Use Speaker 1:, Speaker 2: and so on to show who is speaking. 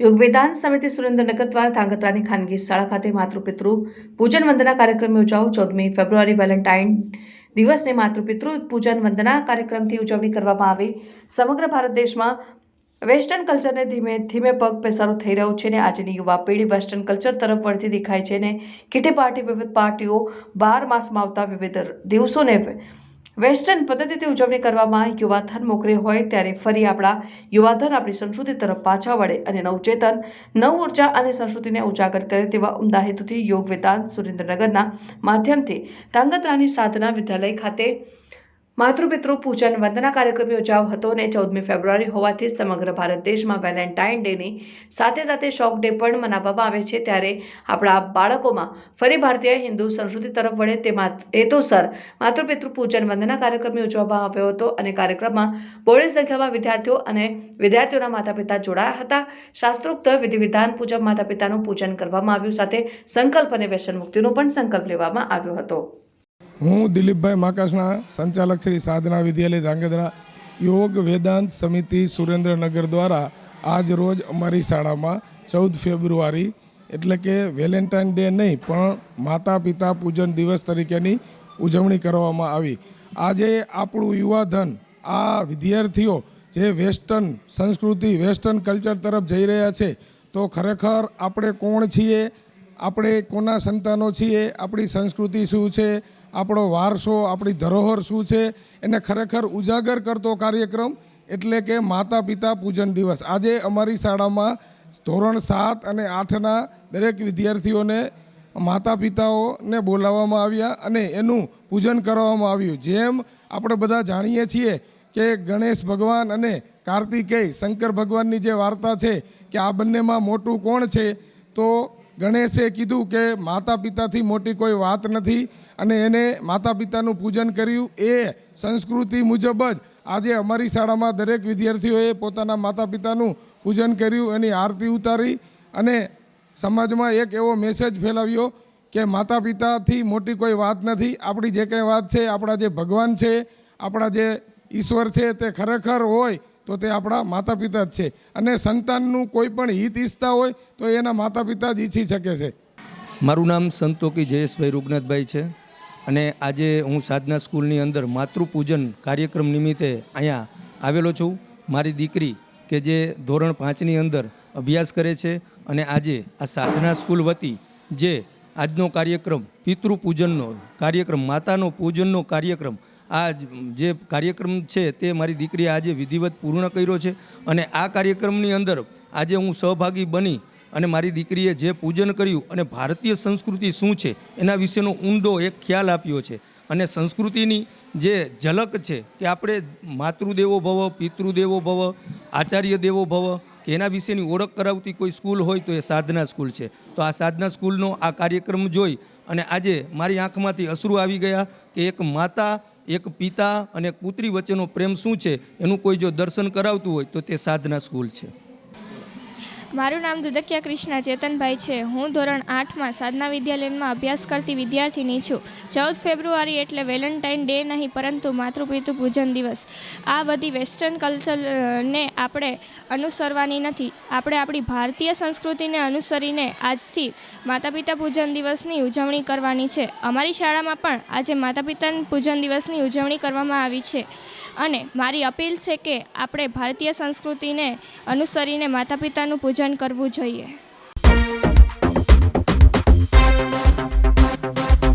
Speaker 1: યોગ વેદાંત સમિતિ સુરેન્દ્રનગર દ્વારા ધાંગધ્રાની ખાનગી શાળા ખાતે માતૃપિતૃ પૂજન વંદના કાર્યક્રમ યોજાઓ ચૌદમી ફેબ્રુઆરી વેલેન્ટાઇન દિવસને માતૃપિતૃ પૂજન વંદના કાર્યક્રમથી ઉજવણી કરવામાં આવી. સમગ્ર ભારત દેશમાં વેસ્ટર્ન કલ્ચરને ધીમે ધીમે પગ પેસારો થઈ રહ્યો છે ને આજની યુવા પેઢી વેસ્ટર્ન કલ્ચર તરફ વળતી દેખાય છે ને. કીટી પાર્ટી વિવિધ પાર્ટીઓ બાર માસમાં આવતા વિવિધ દિવસોને વેસ્ટર્ન પદ્ધતિથી ઉજવણી કરવામાં યુવાધન મોકરે હોય ત્યારે ફરી આપણા યુવાધન આપણી સંસ્કૃતિ તરફ પાછા વળે અને નવચેતન નવ ઊર્જા અને સંસ્કૃતિને ઉજાગર કરે તેવા ઉમદા હેતુથી યોગ વેદાંત સુરેન્દ્રનગરના માધ્યમથી તાંગત્રાની સાધના વિદ્યાલય ખાતે માતૃપિતૃ પૂજન વંદના કાર્યક્રમ યોજાયો હતો અને ચૌદમી ફેબ્રુઆરી હોવાથી સમગ્ર ભારત દેશમાં વેલેન્ટાઇન ડેની સાથે સાથે શોક ડે પણ મનાવવામાં આવે છે. ત્યારે આપણા બાળકોમાં ફરી ભારતીય હિન્દુ સંસ્કૃતિ તરફ વળે તે હેતુસર માતૃપિતૃ પૂજન વંદના કાર્યક્રમ યોજવામાં આવ્યો હતો અને કાર્યક્રમમાં બોળી સંખ્યામાં વિદ્યાર્થીઓ અને વિદ્યાર્થીઓના માતા પિતા જોડાયા હતા. શાસ્ત્રોક્ત વિધિ વિધાન પૂજક માતા પિતાનું પૂજન કરવામાં આવ્યું સાથે સંકલ્પ અને વ્યસન મુક્તિનો પણ સંકલ્પ લેવામાં આવ્યો હતો.
Speaker 2: હું દિલીપભાઈ માકાશના સંચાલક શ્રી સાધના વિદ્યાલય ધાંગધ્રા, યોગ વેદાંત સમિતિ સુરેન્દ્રનગર દ્વારા આજ રોજ અમારી શાળામાં ચૌદ ફેબ્રુઆરી, એટલે કે વેલેન્ટાઇન ડે નહીં, પણ માતા પિતા પૂજન દિવસ તરીકેની ઉજવણી કરવામાં આવી. આજે આપણું યુવાધન, આ વિદ્યાર્થીઓ જે વેસ્ટર્ન સંસ્કૃતિ, વેસ્ટર્ન કલ્ચર તરફ જઈ રહ્યા છે, તો ખરેખર આપણે કોણ છીએ? આપણે કોના સંતાનો છીએ? આપણી સંસ્કૃતિ શું છે? આપણો વારસો, આપણી ધરોહર શું છે, એને ખરેખર ઉજાગર કરતો કાર્યક્રમ એટલે કે માતા પિતા પૂજન દિવસ. આજે અમારી શાળામાં ધોરણ સાત અને આઠના દરેક વિદ્યાર્થીઓને માતા પિતાઓને બોલાવવામાં આવ્યા અને એનું પૂજન કરવામાં આવ્યું. જેમ આપણે બધા જાણીએ છીએ કે ગણેશ ભગવાન અને કાર્તિકેય, શંકર ભગવાનની જે વાર્તા છે કે આ બંનેમાં મોટું કોણ છે, તો ગણેશે કીધું કે માતા પિતાથી મોટી કોઈ વાત નથી અને એને માતા પિતાનું પૂજન કર્યું એ સંસ્કૃતિ મુજબ જ આજે અમારી શાળામાં દરેક વિદ્યાર્થીઓએ પોતાના માતા પિતાનું પૂજન કર્યું, એની આરતી ઉતારી અને સમાજમાં એક એવો મેસેજ ફેલાવ્યો કે માતા પિતાથી મોટી કોઈ વાત નથી, આપણી જે કંઈ વાત છે, આપણા જે ભગવાન છે, આપણા જે ઈશ્વર છે તે ખરેખર હોય તો તે આપણા માતા પિતા જ છે. અને સંતાનનું કોઈ પણ હિત ઈચ્છતા હોય, તો એના માતા પિતા જ ઈચ્છી શકે છે.
Speaker 3: મારું નામ સંતોકી જયેશભાઈ રૂગનાથભાઈ છે. અને આજે હું સાધના સ્કૂલની અંદર માતૃપૂજન કાર્યક્રમ નિમિત્તે અહીંયા આવેલો છું. મારી દીકરી કે જે ધોરણ પાંચની અંદર અભ્યાસ કરે છે અને આજે આ સાધના સ્કૂલ વતી જે આજનો કાર્યક્રમ, પિતૃપૂજનનો કાર્યક્રમ, માતાનો પૂજનનો કાર્યક્રમ આ જે કાર્યક્રમ છે તે મારી દીકરીએ આજે વિધિવત પૂર્ણ કર્યો છે અને આ કાર્યક્રમની અંદર આજે હું સહભાગી બની અને મારી દીકરીએ જે પૂજન કર્યું અને ભારતીય સંસ્કૃતિ શું છે એના વિશેનો ઊંડો એક ખ્યાલ આપ્યો છે. અને સંસ્કૃતિની જે ઝલક છે કે આપણે માતૃદેવો ભવ, પિતૃદેવો ભવ, આચાર્ય દેવો ભવ, કે એના વિશેની ઓળખ કરાવતી કોઈ સ્કૂલ હોય તો એ સાધના સ્કૂલ છે. તો આ સાધના સ્કૂલનો આ કાર્યક્રમ જોઈ અને આજે મારી આંખમાંથી અશ્રુ આવી ગયા કે એક માતા એક પિતા અને પુત્રી વચ્ચેનો પ્રેમ શું છે? એનું કોઈ જો દર્શન કરાવતું હોય તો તે સાધના સ્કૂલ છે.
Speaker 4: મારું નામ દુદકિયા કૃષ્ણા ચેતનભાઈ છે. હું ધોરણ આઠમાં સાધના વિદ્યાલયમાં અભ્યાસ કરતી વિદ્યાર્થીની છું. ચૌદ ફેબ્રુઆરી એટલે વેલેન્ટાઇન ડે નહીં, પરંતુ માતૃપિતૃ પૂજન દિવસ. આ બધી વેસ્ટર્ન કલ્ચરને આપણે અનુસરવાની નથી. આપણે આપણી ભારતીય સંસ્કૃતિને અનુસરીને આજથી માતા પિતા પૂજન દિવસની ઉજવણી કરવાની છે. અમારી શાળામાં પણ આજે માતા પિતા પૂજન દિવસની ઉજવણી કરવામાં આવી છે. અને મારી અપીલ છે કે આપણે ભારતીય સંસ્કૃતિને અનુસરીને માતા પિતાનું પૂજન કરવું જોઈએ.